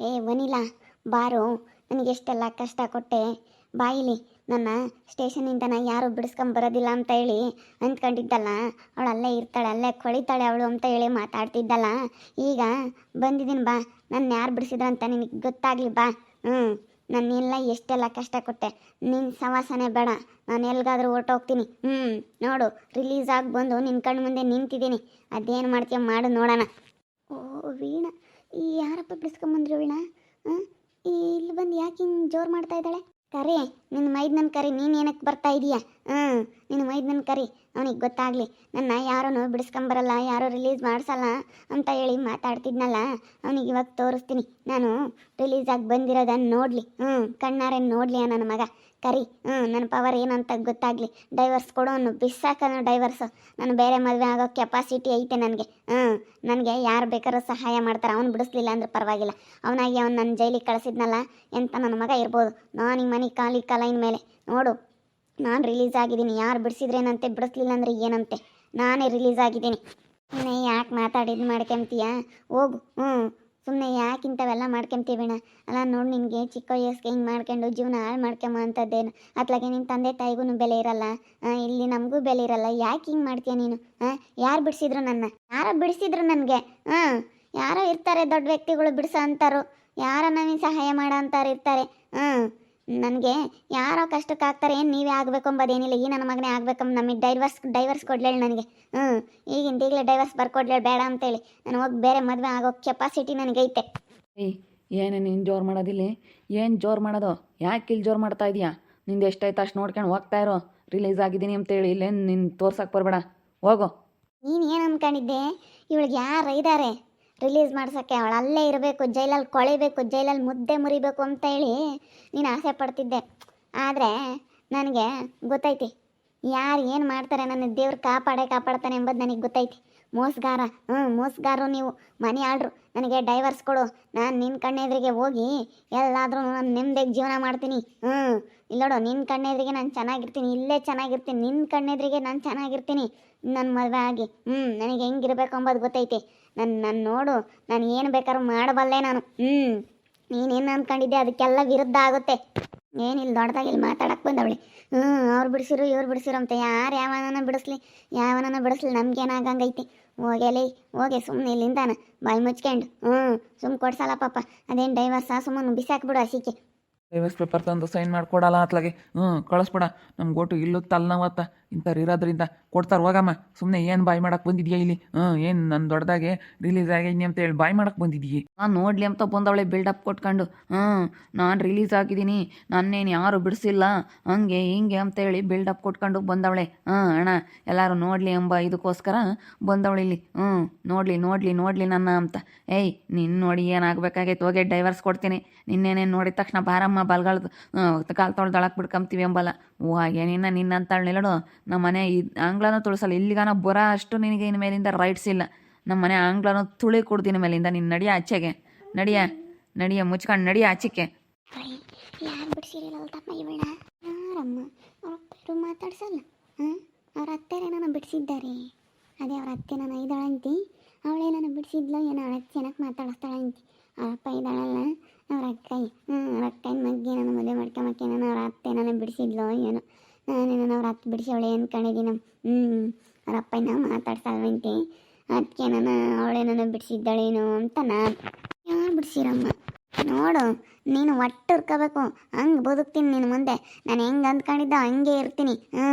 ಏ, ವನಿಲಾ, ಬಾರು ನನಗೆ ಎಷ್ಟೆಲ್ಲ ಕಷ್ಟ ಕೊಟ್ಟೆ? ಬಾಯಿಲಿ ನನ್ನ ಸ್ಟೇಷನಿಂದ ಯಾರು ಬಿಡಿಸ್ಕೊಂಬರೋದಿಲ್ಲ ಅಂತ ಹೇಳಿ ಅಂದ್ಕೊಂಡಿದ್ದಲ್ಲ. ಅವಳು ಅಲ್ಲೇ ಇರ್ತಾಳೆ, ಅಲ್ಲೇ ಕೊಳಿತಾಳೆ ಅವಳು ಅಂತ ಹೇಳಿ ಮಾತಾಡ್ತಿದ್ದಲ್ಲ. ಈಗ ಬಂದಿದ್ದೀನಿ ಬಾ ನನ್ನ ಯಾರು ಬಿಡಿಸಿದ್ರು ಅಂತ ನಿನಗೆ ಗೊತ್ತಾಗಲಿ ಬಾ. ಹ್ಞೂ ನಾನೆಲ್ಲ ಎಷ್ಟೆಲ್ಲ ಕಷ್ಟ ಕೊಟ್ಟೆ. ನಿನ್ನ ಸವಾಸನೆ ಬೇಡ, ನಾನು ಎಲ್ಗಾದ್ರೂ ಹೊರ್ಟೋಗ್ತೀನಿ. ಹ್ಞೂ ನೋಡು ರಿಲೀಸ್ ಆಗಿ ಬಂದು ನಿನ್ನ ಕಣ್ಣು ಮುಂದೆ ನಿಂತಿದ್ದೀನಿ. ಅದೇನು ಮಾಡ್ತೀಯ ಮಾಡು ನೋಡೋಣ. ಓ, ವೀಣಾ ಈ ಯಾರಪ್ಪ ಬಿಡಿಸ್ಕೊಂಬಂದ್ರು ವೀಣಾ? ಹಾಂ ಇಲ್ಲಿ ಬಂದು ಯಾಕೆ ಹಿಂಗೆ ಜೋರು ಮಾಡ್ತಾ ಇದ್ದಾಳೆ? ಕರಿ ನಿನ್ನ ಮೈದ್ನನ್ ಕರಿ, ನೀನು ಏನಕ್ಕೆ ಬರ್ತಾ ಇದೀಯಾ? ಹ್ಞೂ ನಿನ್ನ ಮೈದ್ನನ್ ಕರಿ, ಅವನಿಗೆ ಗೊತ್ತಾಗಲಿ. ನನ್ನ ಯಾರೂ ಬಿಡಿಸ್ಕೊಂಬರಲ್ಲ ಯಾರೂ ರಿಲೀಸ್ ಮಾಡಿಸಲ್ಲ ಅಂತ ಹೇಳಿ ಮಾತಾಡ್ತಿದ್ನಲ್ಲ, ಅವನಿಗೆ ಇವಾಗ ತೋರಿಸ್ತೀನಿ. ನಾನು ರಿಲೀಸ್ ಆಗಿ ಬಂದಿರೋದನ್ನು ನೋಡಲಿ. ಹ್ಞೂ ಕಣ್ಣಾರೆ ನೋಡಲಿ ನನ್ನ ಮಗ? ಕರಿ ಹ್ಞೂ ನನ್ನ ಪವರ್ ಏನಂತ ಗೊತ್ತಾಗಲಿ. ಡೈವರ್ಸ್ ಕೊಡೋನು ಬಿಸಾಕನು ಡೈವರ್ಸು ನಾನು ಬೇರೆ ಮದುವೆ ಆಗೋ ಕೆಪಾಸಿಟಿ ಐತೆ ನನಗೆ. ಹ್ಞೂ ನನಗೆ ಯಾರು ಬೇಕಾದ್ರೂ ಸಹಾಯ ಮಾಡ್ತಾರೆ. ಅವ್ನು ಬಿಡಿಸ್ಲಿಲ್ಲ ಅಂದ್ರೆ ಪರವಾಗಿಲ್ಲ. ಅವನಾಗಿ ಅವ್ನು ನನ್ನ ಜೈಲಿಗೆ ಕಳಿಸಿದ್ನಲ್ಲ ಎಂತ ನನ್ನ ಮಗ ಇರ್ಬೋದು. ನಾನು ಮನೆ ಕಾಲಿ ಕಾಲೈನ ಮೇಲೆ. ನೋಡು, ನಾನು ರಿಲೀಸ್ ಆಗಿದ್ದೀನಿ. ಯಾರು ಬಿಡಿಸಿದ್ರೇನಂತೆ ಬಿಡಿಸ್ಲಿಲ್ಲ ಅಂದ್ರೆ ಏನಂತೆ? ನಾನೇ ರಿಲೀಸ್ ಆಗಿದ್ದೀನಿ. ಸುಮ್ಮನೆ ಯಾಕೆ ಮಾತಾಡಿದ್ದು ಮಾಡ್ಕೊಂತೀಯ? ಹೋಗು. ಹ್ಞೂ ಸುಮ್ಮನೆ ಯಾಕೆ ಇಂಥವೆಲ್ಲ ಮಾಡ್ಕೊಂತೀವಿಣ ಅಲ್ಲ ನೋಡಿ ನಿನಗೆ ಚಿಕ್ಕ ವಯಸ್ಸಿಗೆ ಹಿಂಗೆ ಮಾಡ್ಕೊಂಡು ಜೀವನ ಹಾಳು ಮಾಡ್ಕೊಂಬ ಅಂಥದ್ದೇನು ಅತ್ಲಾಗೆ ನಿನ್ನ ತಂದೆ ತಾಯಿಗೂ ಬೆಲೆ ಇರಲ್ಲ. ಇಲ್ಲಿ ನಮಗೂ ಬೆಲೆ ಇರಲ್ಲ. ಯಾಕೆ ಹಿಂಗೆ ಮಾಡ್ತೀಯ ನೀನು? ಹಾಂ ಯಾರು ಬಿಡಿಸಿದ್ರು ನನ್ನ? ಯಾರೋ ಬಿಡಿಸಿದ್ರು ನನಗೆ? ಹಾಂ ಯಾರೋ ಇರ್ತಾರೆ ದೊಡ್ಡ ವ್ಯಕ್ತಿಗಳು ಬಿಡಿಸೋ ಅಂತಾರು ಯಾರನ್ನ ನೀನು ಸಹಾಯ ಮಾಡೋ ಅಂತಾರೆ ಇರ್ತಾರೆ. ಹಾಂ ನನಗೆ ಯಾರೋ ಕಷ್ಟಕ್ಕೆ ಆಗ್ತಾರೆ ಏನು ನೀವೇ ಆಗಬೇಕು ಅಂಬೋದೇನಿಲ್ಲ. ಈ ನನ್ನ ಮಗನೇ ಆಗ್ಬೇಕಂಬ ನಮಗೆ ಡೈವರ್ಸ್ ಡೈವರ್ಸ್ ಕೊಡ್ಲೇಳು ನನಗೆ. ಹ್ಞೂ ಈಗಿಂದ ಈಗಲೇ ಡೈವರ್ಸ್ ಬರ್ಕೊಡ್ಲೇಳು ಬೇಡ ಅಂತೇಳಿ. ನಾನು ಹೋಗಿ ಬೇರೆ ಮದುವೆ ಆಗೋ ಕೆಪಾಸಿಟಿ ನನಗೈತೆ. ಏಯ್ ಏನು ನೀನು ಜೋರು ಮಾಡೋದಿಲ್ಲ? ಏನು ಜೋರು ಮಾಡೋದು? ಯಾಕೆ ಇಲ್ಲಿ ಜೋರು ಮಾಡ್ತಾ ಇದೀಯಾ? ನಿಂದು ಎಷ್ಟಾಯ್ತು ಅಷ್ಟು ನೋಡ್ಕೊಂಡು ಹೋಗ್ತಾ ಇರೋ? ರಿಲೀಸ್ ಆಗಿದ್ದೀನಿ ಅಂತೇಳಿ ಇಲ್ಲೇನು ನಿನ್ನ ತೋರ್ಸಕ್ಕೆ ಬರಬೇಡ. ಹೋಗು. ನೀನು ಏನು ಅಂದ್ಕೊಂಡಿದ್ದೆ ಇವಳಿಗೆ ಯಾರು ಇದ್ದಾರೆ ರಿಲೀಸ್ ಮಾಡ್ಸೋಕ್ಕೆ ಅವಳು ಅಲ್ಲೇ ಇರಬೇಕು, ಜೈಲಲ್ಲಿ ಕೊಳಿಬೇಕು, ಜೈಲಲ್ಲಿ ಮುದ್ದೆ ಮುರಿಬೇಕು ಅಂತ ಹೇಳಿ ನೀನು ಆಸೆ ಪಡ್ತಿದ್ದೆ. ಆದರೆ ನನಗೆ ಗೊತ್ತೈತಿ, ಯಾರು ಏನು ಮಾಡ್ತಾರೆ ನನ್ನ ದೇವ್ರು ಕಾಪಾಡೇ ಕಾಪಾಡ್ತಾನೆ ಎಂಬುದು ನನಗೆ ಗೊತ್ತೈತಿ. ಮೋಸಗಾರ ಹ್ಞೂ ಮೋಸಗಾರರು ನೀವು, ಮನೆ ಆಳ್ರು, ನನಗೆ ಡೈವರ್ಸ್ ಕೊಡು. ನಾನು ನಿನ್ನ ಕಣ್ಣೆದ್ರಿಗೆ ಹೋಗಿ ಎಲ್ಲಾದರೂ ನಾನು ನೆಮ್ಮದಿಗೆ ಜೀವನ ಮಾಡ್ತೀನಿ. ಹ್ಞೂ ಇಲ್ಲೋಡು ನಿನ್ನ ಕಣ್ಣೆದ್ರಿಗೆ ನಾನು ಚೆನ್ನಾಗಿರ್ತೀನಿ, ಇಲ್ಲೇ ಚೆನ್ನಾಗಿರ್ತೀನಿ ನಿನ್ನ ಕಣ್ಣೆದ್ರಿಗೆ ನಾನು ಚೆನ್ನಾಗಿರ್ತೀನಿ. ನನ್ನ ಮದುವೆ ಆಗಿ ಹ್ಞೂ ನನಗೆ ಹೆಂಗಿರ್ಬೇಕು ಅಂಬೋದು ಗೊತ್ತೈತಿ. ನನ್ನ ನನ್ನ ನೋಡು, ನಾನು ಏನು ಬೇಕಾದ್ರೂ ಮಾಡಬಲ್ಲೆ ನಾನು. ಹ್ಞೂ ನೀನೇನು ಅಂದ್ಕೊಂಡಿದ್ದೆ ಅದಕ್ಕೆಲ್ಲ ವಿರುದ್ಧ ಆಗುತ್ತೆ. ಏನಿಲ್ಲ ದೊಡ್ಡದಾಗಿ ಇಲ್ಲಿ ಮಾತಾಡಕ್ಕೆ ಬಂದವಳೆ. ಹ್ಞೂ ಅವ್ರು ಬಿಡಿಸಿರು, ಇವ್ರು ಬಿಡಿಸಿರು ಅಂತ ಯಾರು ಯಾವನನ್ನ ಬಿಡಿಸ್ಲಿ ಯಾವನನ್ನ ಬಿಡಿಸ್ಲಿ, ನಮ್ಗೇನಾಗಂಗೈತಿ. ಹೋಗಲಿ ಹೋಗಿ ಸುಮ್ಮನೆ ಇಲ್ಲಿಂದಾನ, ಬಾಯಿ ಮುಚ್ಕೊಂಡು. ಹ್ಞೂ ಸುಮ್ಮ ಕೊಡ್ಸಲ್ಲ ಪಾಪ. ಅದೇನು ಡೈವರ್ಸಾ ಸುಮ್ಮನೆ ಬಿಸಾಕ್ಬಿಡು ಹಸಿಕೆ. ಡೈವರ್ಸ್ ಪೇಪರ್ ತಂದು ಸೈನ್ ಮಾಡಿಕೊಡಲ್ಲ ಅತ್ಲಾಗೆ ಹ್ಞೂ ಕಳಿಸ್ಬಿಡ. ನಮ್ಗೆ ಒಟ್ಟು ಇಲ್ಲೂ ತಲೆನೋವತ್ತ ಇಂಥವ್ರು ಇರೋದ್ರಿಂದ ಕೊಡ್ತಾರೆ. ಹೋಗಮ್ಮ ಸುಮ್ಮನೆ ಏನು ಬಾಯ್ ಮಾಡಕ್ಕೆ ಬಂದಿದ್ಯಾ ಇಲ್ಲಿ? ಹಾಂ ಏನು ನನ್ನ ದೊಡ್ಡದಾಗೆ ರಿಲೀಸ್ ಆಗೈನಿ ಅಂತ ಹೇಳಿ ಬಾಯ್ ಮಾಡಕ್ಕೆ ಬಂದಿದ್ದೀಯ ನಾನು ನೋಡಲಿ ಅಂತ ಬಂದವಳೆ ಬಿಲ್ಡಪ್ ಕೊಟ್ಕೊಂಡು. ಹ್ಞೂ ನಾನು ರಿಲೀಸ್ ಆಗಿದ್ದೀನಿ, ನನ್ನೇನು ಯಾರು ಬಿಡಿಸಿಲ್ಲ, ಹಂಗೆ ಹಿಂಗೆ ಅಂತೇಳಿ ಬಿಲ್ಡಪ್ ಕೊಟ್ಕೊಂಡು ಬಂದವಳೆ. ಹಾಂ ಅಣ್ಣ, ಎಲ್ಲರೂ ನೋಡಲಿ ಎಂಬ ಇದಕ್ಕೋಸ್ಕರ ಬಂದವಳೆ ಇಲ್ಲಿ. ಹ್ಞೂ ನೋಡಲಿ ನೋಡಲಿ ನೋಡಲಿ ನನ್ನ ಅಂತ. ಏಯ್ ನಿನ್ನ ನೋಡಿ ಏನಾಗಬೇಕಾಗೈತೆ ಹೋಗಿ ಡೈವರ್ಸ್ ಕೊಡ್ತೀನಿ. ನಿನ್ನೇನೇನು ನೋಡಿದ ತಕ್ಷಣ ಬಾರಮ್ಮ, ಬಲ್ಗಳ್ದು ಕಾಲು ತೊಳ್ದೊಳಕ್ಕೆ ಬಿಡ್ಕೊಂತೀವಿ ಎಂಬಲ್ಲ ಓ ಏನಿನ್ನ ನಿನ್ನ ಅಂತಾಳು ನಿಲ್ಲಡು ನಮ್ಮ ಮನೆ ಈ ಆಂಗ್ಲನೂ ತುಳಿಸಲ್ಲ. ಇಲ್ಲಿಗಾನ ಬರೋ ಅಷ್ಟು ನಿನಗೆ ಇನ್ನು ಮೇಲಿಂದ ರೈಟ್ಸ್ ಇಲ್ಲ. ನಮ್ಮ ಮನೆ ಆಂಗ್ಲನೂ ತುಳಿ ಕೊಡ್ತೀನಿ ಮೇಲಿಂದ ನಿನ್ನ ನಡಿಯ ಆಚೆಗೆ. ನಡಿಯ ನಡಿಯ, ಮುಚ್ಕೊಂಡು ನಡಿಯ ಆಚೆಗೆ. ಯಾರು ಬಿಡಿಸಿರಲ್ಲ ತಮ್ಮ ಹಾಂ ಅವ್ರ ಅತ್ತೆರೆ ನನ್ನ ಬಿಡಿಸಿದ್ದಾರೆ. ಅದೇ ಅವ್ರ ಅತ್ತೆ ನಾನು ಇದ್ದಾಳಂತಿ ಅವಳೇ ನನ್ನ ಬಿಡಿಸಿದ್ಲು. ಏನೋ ಅಳತ್ತೆ ಚೆನ್ನಾಗಿ ಮಾತಾಡಿಸ್ತಾಳಂತಿ ಅವ್ರ ಅಪ್ಪ ಇದ್ದಾಳಲ್ಲ ಅವ್ರ ಅಕ್ಕೈ ಹ್ಞೂ ಅವ್ರ ಅಕ್ಕನ ಮಗ್ಗೆ ನಾನು ಮದುವೆ ಮಾಡ್ಕೊಂಬಕ್ಕೆ ನಾನು ಅವ್ರ ಅತ್ತೆ ನನ್ನ ಬಿಡಿಸಿದ್ಲು ಏನು. ನಾನು ಅವ್ರ ಅತ್ತೆ ಬಿಡಿಸವಳೆ ಅಂದ್ಕೊಂಡಿದ್ದೀನಿ ಹ್ಞೂ ಅವ್ರ ಅಪ್ಪನ ಮಾತಾಡ್ಸಲ್ವಂತೆ ಅದಕ್ಕೆ ನಾನು ಅವಳೇ ನನ್ನ ಬಿಡಿಸಿದ್ದಾಳೇನೋ ಅಂತ ನಾನು ಯಾರು ಬಿಡಿಸಿರಮ್ಮ? ನೋಡು, ನೀನು ಒಟ್ಟು ಹುರ್ಕೋಬೇಕು ಹಂಗೆ ಬದುಕ್ತೀನಿ ನಿನ್ನ ಮುಂದೆ. ನಾನು ಹೆಂಗೆ ಅಂದ್ಕೊಂಡಿದ್ದ ಹಂಗೆ ಇರ್ತೀನಿ. ಹ್ಞೂ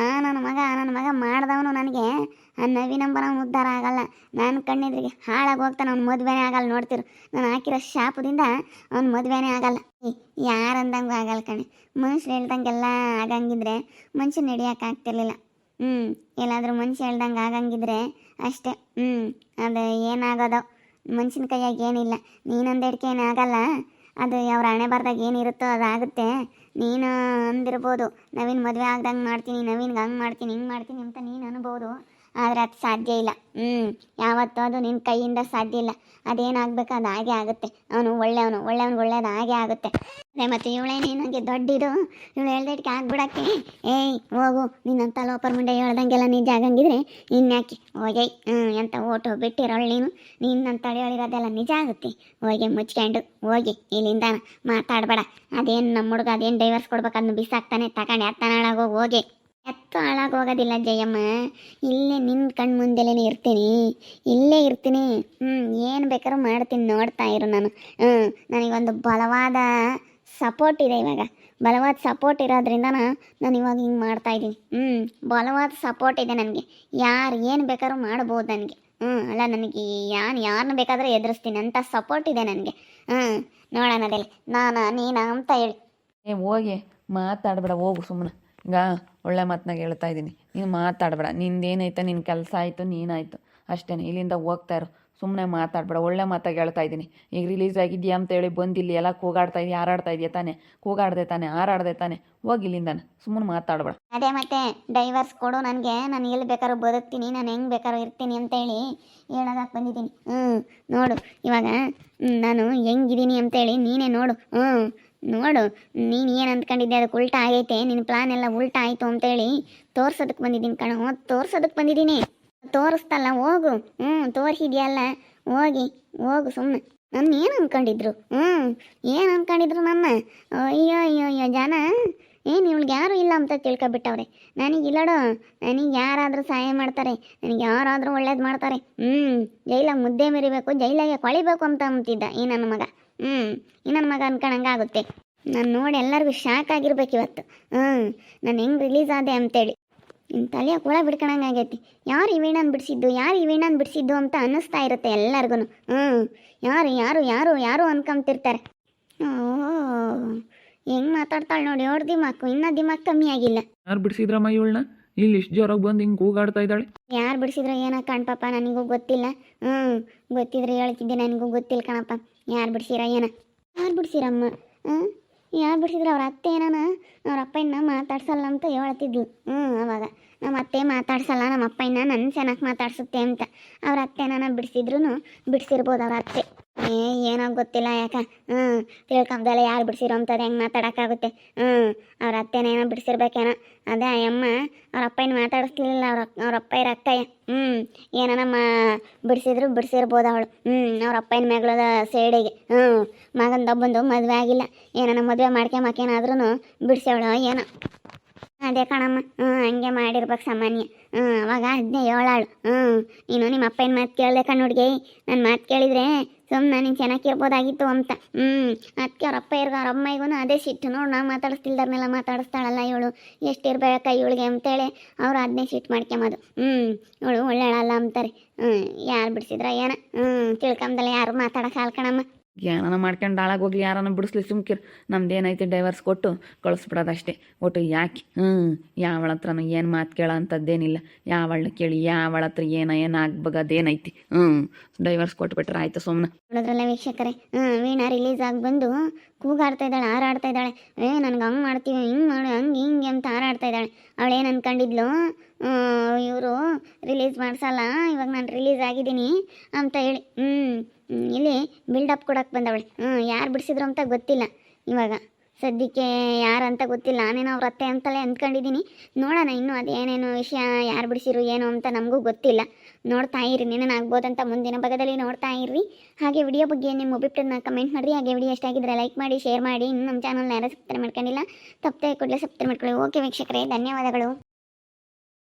ಆ ನನ್ನ ಮಗ ನನ್ನ ಮಗ ಮಾಡ್ದವನು ನನಗೆ. ಆ ನವೀನಂಬರ ಉದ್ಧಾರ ಆಗಲ್ಲ. ನಾನು ಕಣ್ಣಿದ್ರಿಗೆ ಹಾಳಾಗಿ ಹೋಗ್ತಾನೆ, ಅವ್ನು ಮದುವೆನೇ ಆಗಲ್ಲ ನೋಡ್ತಿರು. ನಾನು ಹಾಕಿರೋ ಶಾಪದಿಂದ ಅವ್ನು ಮದುವೆನೇ ಆಗಲ್ಲ. ಯಾರು ಅಂದಂಗೂ ಆಗಲ್ಲ ಕಣೆ. ಮನುಷ್ಯರು ಹೇಳ್ದಂಗೆಲ್ಲ ಆಗಂಗಿದ್ರೆ ಮನುಷ್ಯ ನಡೆಯೋಕೆ ಆಗ್ತಿರ್ಲಿಲ್ಲ. ಹ್ಞೂ ಎಲ್ಲಾದರೂ ಮನುಷ್ಯ ಹೇಳ್ದಂಗೆ ಆಗಂಗಿದ್ರೆ ಅಷ್ಟೇ. ಹ್ಞೂ ಅದು ಏನಾಗೋದೋ. ಮನುಷ್ಯನ ಕೈಯಾಗ ಏನಿಲ್ಲ ನೀನೊಂದೆಡ್ಕೆ ಏನಾಗಲ್ಲ ಅದು ಅವ್ರ ಹಣೆ ಬರ್ದಾಗ ಏನಿರುತ್ತೋ ಅದಾಗುತ್ತೆ ನೀನು ಅಂದಿರ್ಬೋದು. ನವೀನ್ ಮದುವೆ ಆಗ್ದಂಗೆ ಮಾಡ್ತೀನಿ, ನವೀನ್ಗೆ ಹಂಗೆ ಮಾಡ್ತೀನಿ, ಹಿಂಗೆ ಮಾಡ್ತೀನಿ ಅಂತ ನೀನು ಅನ್ಬೋದು. ಆದರೆ ಅದು ಸಾಧ್ಯ ಇಲ್ಲ. ಹ್ಞೂ ಯಾವತ್ತೂ ಅದು ನಿನ್ನ ಕೈಯಿಂದ ಸಾಧ್ಯ ಇಲ್ಲ. ಅದೇನಾಗಬೇಕು ಅದು ಹಾಗೆ ಆಗುತ್ತೆ. ಅವನು ಒಳ್ಳೆಯವನು ಒಳ್ಳೆಯವನು ಒಳ್ಳೇದು ಹಾಗೆ ಆಗುತ್ತೆ. ಅದೇ ಮತ್ತು ಇವಳೇ ನನಗೆ ದೊಡ್ಡಿದು. ಇವಳು ಹೇಳ್ದಕ್ಕೆ ಆಗ್ಬಿಡಕ್ಕೆ. ಏಯ್, ಹೋಗು. ನಿನ್ನಂತ ಲೋಪರ್ ಮುಂಡೆ ಹೇಳ್ದಂಗೆಲ್ಲ ನಿಜ ಆಗಂಗಿದ್ರೆ ಇನ್ಯಾಕೆ ಹೋಗಿ. ಹ್ಞೂ ಎಂತ ಓಟು ಬಿಟ್ಟಿರೋಳು ನೀನು. ನಿನ್ನಂತ ಹೇಳಿರೋದೆಲ್ಲ ನಿಜ ಆಗುತ್ತೆ. ಹೋಗಿ, ಮುಚ್ಕೊಂಡು ಹೋಗಿ. ಇಲ್ಲಿಂದ ಮಾತಾಡಬೇಡ. ಅದೇನು ನಮ್ಮ ಹುಡುಗ, ಅದೇನು ಡೈವರ್ಸ್ ಕೊಡ್ಬೇಕು, ಅದನ್ನು ಬಿಸಾಕ್ತಾನೆ, ತಗೊಂಡು ಎತ್ತನಾಳಾಗೋಗಿ ಹೋಗಿ. ಎತ್ತು ಹಾಳಾಗಿ ಹೋಗೋದಿಲ್ಲ ಜಯಮ್ಮ. ಇಲ್ಲೇ ನಿನ್ನ ಕಣ್ಣು ಮುಂದೆಲೇ ಇರ್ತೀನಿ. ಇಲ್ಲೇ ಇರ್ತೀನಿ. ಹ್ಞೂ ಏನು ಬೇಕಾದ್ರೂ ಮಾಡ್ತೀನಿ ನೋಡ್ತಾ ಇರು ನಾನು. ಹ್ಞೂ ನನಗೊಂದು ಬಲವಾದ ಸಪೋರ್ಟ್ ಇದೆ ಇವಾಗ. ಬಲವಾದ ಸಪೋರ್ಟ್ ಇರೋದ್ರಿಂದ ನಾನು ಇವಾಗ ಹಿಂಗೆ ಮಾಡ್ತಾ ಇದ್ದೀನಿ. ಹ್ಞೂ ಬಲವಾದ ಸಪೋರ್ಟ್ ಇದೆ ನನಗೆ. ಯಾರು ಏನು ಬೇಕಾದ್ರೂ ಮಾಡ್ಬೋದು ನನಗೆ. ಹ್ಞೂ ಅಲ್ಲ, ನನಗೆ ಯಾನು ಯಾರನ್ನ ಬೇಕಾದರೂ ಎದುರಿಸ್ತೀನಿ. ಅಂತ ಸಪೋರ್ಟ್ ಇದೆ ನನಗೆ. ಹ್ಞೂ ನೋಡೋಣ ಅದೆಲ್ಲ ನಾನು, ನೀನು ಅಂತ ಹೇಳಿ. ಏ, ಹೋಗಿ. ಮಾತಾಡಬೇಡ, ಹೋಗು ಸುಮ್ಮನೆ ಈಗ ಒಳ್ಳೆ ಮಾತನಾಗ ಹೇಳ್ತಾ ಇದ್ದೀನಿ ನೀನು ಮಾತಾಡಬೇಡ. ನಿಂದೇನಾಯ್ತು ನಿನ್ನ ಕೆಲಸ ಆಯಿತು, ನೀನಾಯಿತು. ಅಷ್ಟೇ ಇಲ್ಲಿಂದ ಹೋಗ್ತಾ ಇರು. ಸುಮ್ಮನೆ ಮಾತಾಡಬೇಡ. ಒಳ್ಳೆ ಮಾತಾಗಿ ಹೇಳ್ತಾ ಇದ್ದೀನಿ ಈಗ ರಿಲೀಸ್ ಆಗಿದೆಯಾ ಅಂತೇಳಿ ಬಂದಿಲ್ಲಿ ಎಲ್ಲ ಕೂಗಾಡ್ತಾ ಇದೆಯಾ, ಹಾರಾಡ್ತಾ ಇದೆಯಾ ತಾನೆ. ಕೂಗಾಡ್ದೆ ತಾನೆ, ಹಾರಾಡ್ದೆ ತಾನೆ. ಹೋಗಿ ಇಲ್ಲಿಂದ ಸುಮ್ಮನೆ ಮಾತಾಡಬೇಡ. ಅದೇ ಮತ್ತೆ ಡೈವರ್ಸ್ ಕೊಡು ನನಗೆ. ನಾನು ಎಲ್ಲಿ ಬೇಕಾದ್ರೂ ಬದುಕ್ತೀನಿ. ನಾನು ಹೆಂಗೆ ಬೇಕಾದ್ರೂ ಇರ್ತೀನಿ ಅಂತೇಳಿ ಹೇಳೋದಕ್ಕೆ ಬಂದಿದ್ದೀನಿ. ಹ್ಞೂ ನೋಡು. ಇವಾಗ ನಾನು ಹೆಂಗಿದ್ದೀನಿ ಅಂತೇಳಿ ನೀನೇ ನೋಡು. ಹ್ಞೂ ನೋಡು, ನೀನು ಏನು ಅಂದ್ಕೊಂಡಿದ್ದೆ ಅದಕ್ಕೆ ಉಲ್ಟಾ ಆಗೈತೆ ನಿನ್ನ ಪ್ಲಾನ್ ಎಲ್ಲ ಉಲ್ಟಾ ಆಯಿತು ಅಂತೇಳಿ ತೋರ್ಸೋದಕ್ಕೆ ಬಂದಿದ್ದೀನಿ ಕಣ. ತೋರ್ಸೋದಕ್ಕೆ ಬಂದಿದ್ದೀನಿ. ತೋರಿಸ್ತಲ್ಲ, ಹೋಗು. ಹ್ಞೂ ತೋರಿಸಿದ್ಯಲ್ಲ. ಹೋಗಿ, ಹೋಗು ಸುಮ್ಮನೆ ನನ್ನ ಏನು ಅಂದ್ಕೊಂಡಿದ್ರು? ಹ್ಞೂ ಏನು ಅಂದ್ಕೊಂಡಿದ್ರು ನನ್ನ? ಅಯ್ಯೋ ಅಯ್ಯೋ ಅಯ್ಯೋ, ಜನ. ಏನು ಇವಳಿಗೆ ಯಾರೂ ಇಲ್ಲ ಅಂತ ತಿಳ್ಕೊಬಿಟ್ಟವ್ರೆ. ನನಗೆ ಇಲ್ಲಡೋ, ನನಗೆ ಯಾರಾದರೂ ಸಹಾಯ ಮಾಡ್ತಾರೆ, ನನಗೆ ಯಾರಾದರೂ ಒಳ್ಳೇದು ಮಾಡ್ತಾರೆ. ಹ್ಞೂ ಜೈಲಾಗ ಮುದ್ದೆ ಮೆರಿಬೇಕು, ಜೈಲಾಗೆ ಕೊಳಿಬೇಕು ಅಂತ ಅಂತಿದ್ದ ಈ ನನ್ನ ಮಗ. ಹ್ಞೂ ಈ ನನ್ನ ಮಗ ಅನ್ಕೊಂಡಂಗಾಗುತ್ತೆ ನಾನು ನೋಡಿ ಎಲ್ಲರಿಗೂ ಶಾಕ್ ಆಗಿರ್ಬೇಕು ಇವತ್ತು. ಹ್ಞೂ ನಾನು ಹೆಂಗೆ ರಿಲೀಸ್ ಆದೆ ಅಂತೇಳಿ. ನಿನ್ನ ತಲೆಯ ಕೂಡ ಬಿಡ್ಕೊಳಂಗಾಗೈತಿ ಯಾರು ಈ ವೀಣಾನ್ ಬಿಡಿಸಿದ್ದು ಯಾರು ಈ ವೀಣಾನ್ ಬಿಡಿಸಿದ್ದು ಅಂತ ಅನ್ನಿಸ್ತಾ ಇರುತ್ತೆ ಎಲ್ಲರಿಗೂ ಹ್ಞೂ ಯಾರು ಯಾರು ಯಾರು ಯಾರು ಅನ್ಕೊಂತಿರ್ತಾರೆ ಹೆಂಗೆ ಮಾತಾಡ್ತಾಳೆ ನೋಡಿ ಅವ್ರ ದಿಮಾಕು ಇನ್ನ ದಿಮಾಕ್ ಕಮ್ಮಿ ಆಗಿಲ್ಲ. ಯಾರು ಬಿಡಿಸಿದ್ರಮ್ಮ ಇವಳನ್ನ ಇಲ್ಲಿ ಇಷ್ಟು ಜೋರಾಗಿ ಬಂದು ಹಿಂಗೆ ಕೂಗಾಡ್ತಾ ಇದ್ದಾಳೆ. ಯಾರು ಬಿಡಿಸಿದ್ರೆ ಏನೋ ಕಾಣ್ಪಪ್ಪ ನನಗೂ ಗೊತ್ತಿಲ್ಲ. ಹ್ಞೂ ಗೊತ್ತಿದ್ರೆ ಹೇಳ್ತಿದ್ದೆ ನನಗೂ ಗೊತ್ತಿಲ್ಲ ಕಣಪ್ಪ. ಯಾರು ಬಿಡಿಸಿರ ಏನ? ಯಾರು ಬಿಡಿಸಿರಮ್ಮ? ಹ್ಞೂ ಯಾರು ಬಿಡಿಸಿದ್ರು ಅವ್ರ ಅತ್ತೆ ಏನಾನ? ಅವ್ರ ಅಪ್ಪ ಇನ್ನ ಮಾತಾಡ್ಸಲ್ಲ ಅಂತ ಹೇಳ್ತಿದ್ಲು. ಹ್ಞೂ ಅವಾಗ. ನಮ್ಮ ಅತ್ತೆ ಮಾತಾಡ್ಸಲ್ಲ, ನಮ್ಮ ಅಪ್ಪ ಇನ್ನ ನನ್ನ ಚೆನ್ನಾಗಿ ಮಾತಾಡ್ಸುತ್ತೆ ಅಂತ. ಅವ್ರ ಅತ್ತೆ ನಾನು ಬಿಡಿಸಿದ್ರು ಬಿಡಿಸಿರ್ಬೋದು ಅವ್ರ ಅತ್ತೆ. ಏ, ಏನೋ ಗೊತ್ತಿಲ್ಲ ಯಾಕ? ಹ್ಞೂ ತಿಳ್ಕೊಂಬದಲ್ಲ ಯಾರು ಬಿಡಿಸಿರೋ ಅಂಥದ್ದು ಹೆಂಗೆ ಮಾತಾಡೋಕ್ಕಾಗುತ್ತೆ? ಹ್ಞೂ ಅವ್ರ ಅತ್ತೆನೇನೋ ಬಿಡಿಸಿರ್ಬೇಕೇನೋ? ಅದೇ ಅಮ್ಮ ಅವ್ರ ಅಪ್ಪನ ಮಾತಾಡಿಸ್ಲಿಲ್ಲ, ಅವ್ರ ಅವ್ರ ಅಪ್ಪ ಇರೋ ಅಕ್ಕಯ್ಯ. ಹ್ಞೂ ಏನನ ಮಾ, ಬಿಡಿಸಿದ್ರು ಬಿಡಿಸಿರ್ಬೋದು ಅವಳು. ಹ್ಞೂ ಅವ್ರ ಅಪ್ಪನ ಮಗಳದ ಸೈಡಿಗೆ. ಹ್ಞೂ ಮಗನ ದಬ್ಬಂದು ಮದುವೆ ಆಗಿಲ್ಲ. ಏನನ ಮದುವೆ ಮಾಡ್ಕೊಂಬಕೇನಾದ್ರೂ ಬಿಡಿಸವಳು ಏನೋ. ಅದೇ ಕಣಮ್ಮ ಹ್ಞೂ ಹಂಗೆ ಮಾಡಿರ್ಬೇಕು ಸಾಮಾನ್ಯ. ಹ್ಞೂ ಅವಾಗ ಅದನ್ನೇ ಹೇಳಾಳು ಹ್ಞೂ ನೀನು ನಿಮ್ಮ ಅಪ್ಪನ ಮಾತು ಕೇಳದೆ ಕಣ್ಣು ಹುಡುಗಿ. ನನ್ನ ಮಾತು ಕೇಳಿದ್ರೆ ಸುಮ್ಮನೆ ನೀನು ಚೆನ್ನಾಗಿರ್ಬೋದಾಗಿತ್ತು ಅಂತ. ಹ್ಞೂ ಅದಕ್ಕೆ ಅವ್ರ ಅಪ್ಪ ಇರ್ಗ, ಅವ್ರ ಅಮ್ಮಗೂ ಅದೇ ಸಿಟ್ಟು. ನೋಡು ನಾ ಮಾತಾಡಿಸ್ತಿಲ್ದವ್ರನ್ನೆಲ್ಲ ಮಾತಾಡಿಸ್ತಾಳಲ್ಲ ಇವಳು. ಎಷ್ಟಿರ್ಬೇಕ ಇವಳಿಗೆ ಅಂತೇಳಿ ಅವ್ರು ಅದನ್ನೇ ಸಿಟ್ಟು ಮಾಡ್ಕೊಂಬೋದು. ಹ್ಞೂ ಇವಳು ಒಳ್ಳೆಯಳಲ್ಲ ಅಂತಾರೆ. ಹ್ಞೂ ಯಾರು ಬಿಡಿಸಿದ್ರ ಏನ? ಹ್ಞೂ ತಿಳ್ಕೊಂಬಲ್ಲ ಯಾರು ಮಾತಾಡೋಕೆ ಹಾಲ್ಕಣಮ್ಮ ಏನಾನ ಮಾಡ್ಕೊಂಡು ಹೋಗ್ಲಿ ಯಾರನ್ನ ಬಿಡಿಸ್ಲಿ ಸುಮ್ಕಿರ್. ನಮ್ದು ಏನೈತೆ ಡೈವರ್ಸ್ ಕೊಟ್ಟು ಕಳಿಸ್ಬಿಡೋದಷ್ಟೇ ಒಟ್ಟು ಯಾಕೆ? ಹ್ಞೂ ಯಾವಳ ಹತ್ರನೂ ಏನು ಮಾತು ಕೇಳೋ ಅಂಥದ್ದೇನಿಲ್ಲ ಯಾವಳನ್ನ ಕೇಳಿ ಯಾವಳ ಹತ್ರ ಏನ ಏನಾಗ್ಬಗದೇನೈತಿ ಹ್ಞೂ ಡೈವರ್ಸ್ ಕೊಟ್ಬಿಟ್ರೆ ಆಯ್ತು ಸುಮ್ಮನೆ ನೋಡಿದ್ರಲ್ಲ ವೀಕ್ಷಕರೇ. ಹ್ಞೂ ವೀಣಾ ರಿಲೀಸ್ ಆಗಿ ಬಂದು ಕೂಗಾಡ್ತಾ ಇದ್ದಾಳೆ, ಹಾರಾಡ್ತಾ ಇದ್ದಾಳೆ. ಏ, ನನಗೆ ಹಂಗೆ ಮಾಡ್ತೀವಿ, ಹಿಂಗೆ ಮಾಡು, ಹಂಗೆ ಹಿಂಗೆ ಅಂತ ಹಾರಾಡ್ತಾ ಇದ್ದಾಳೆ. ಅವಳು ಏನು ಅನ್ಕೊಂಡಿದ್ಲು? ಇವರು ರಿಲೀಸ್ ಮಾಡಿಸಲ್ಲ, ಇವಾಗ ನಾನು ರಿಲೀಸ್ ಆಗಿದ್ದೀನಿ ಅಂತ ಹೇಳಿ. ಹ್ಞೂ ಇಲ್ಲಿ ಬಿಲ್ಡಪ್ ಕೊಡಕ್ಕೆ ಬಂದವಳೆ. ಹ್ಞೂ ಯಾರು ಬಿಡಿಸಿದ್ರು ಅಂತ ಗೊತ್ತಿಲ್ಲ ಇವಾಗ. ಸದ್ಯಕ್ಕೆ ಯಾರು ಅಂತ ಗೊತ್ತಿಲ್ಲ. ನಾನೇನೋ ಅವ್ರ ಅತ್ತೆ ಅಂತಲೇ ಅಂದ್ಕೊಂಡಿದ್ದೀನಿ ನೋಡೋಣ ಇನ್ನೂ ಅದೇನೇನು ವಿಷಯ, ಯಾರು ಬಿಡಿಸಿರು, ಏನು ಅಂತ ನಮಗೂ ಗೊತ್ತಿಲ್ಲ. ನೋಡ್ತಾ ಇರಿ ನಿನ್ನ ಆಗ್ಬೋದಂತ ಮುಂದಿನ ಭಾಗದಲ್ಲಿ ನೋಡ್ತಾ ಇರ್ರಿ ಹಾಗೆ ವಿಡಿಯೋ ಬಗ್ಗೆ ನಿಮ್ಮ ಅಭಿಪ್ರಾಯನ ಕಮೆಂಟ್ ಮಾಡಿರಿ. ಹಾಗೆ ವಿಡಿಯೋ ಎಷ್ಟಾಗಿದ್ದರೆ ಲೈಕ್ ಮಾಡಿ ಶೇರ್ ಮಾಡಿ. ಇನ್ನು ನಮ್ಮ ಚಾನಲ್ನ ಯಾರು ಸಬ್ಸ್ಕ್ರೈಬ್ ಮಾಡ್ಕೊಂಡಿಲ್ಲ, ತಪ್ಪದೆ ಕೂಡಲೇ ಸಬ್ಸ್ಕ್ರೈಬ್ ಮಾಡ್ಕೊಳ್ಳಿ. ಓಕೆ ವೀಕ್ಷಕರೇ, ಧನ್ಯವಾದಗಳು.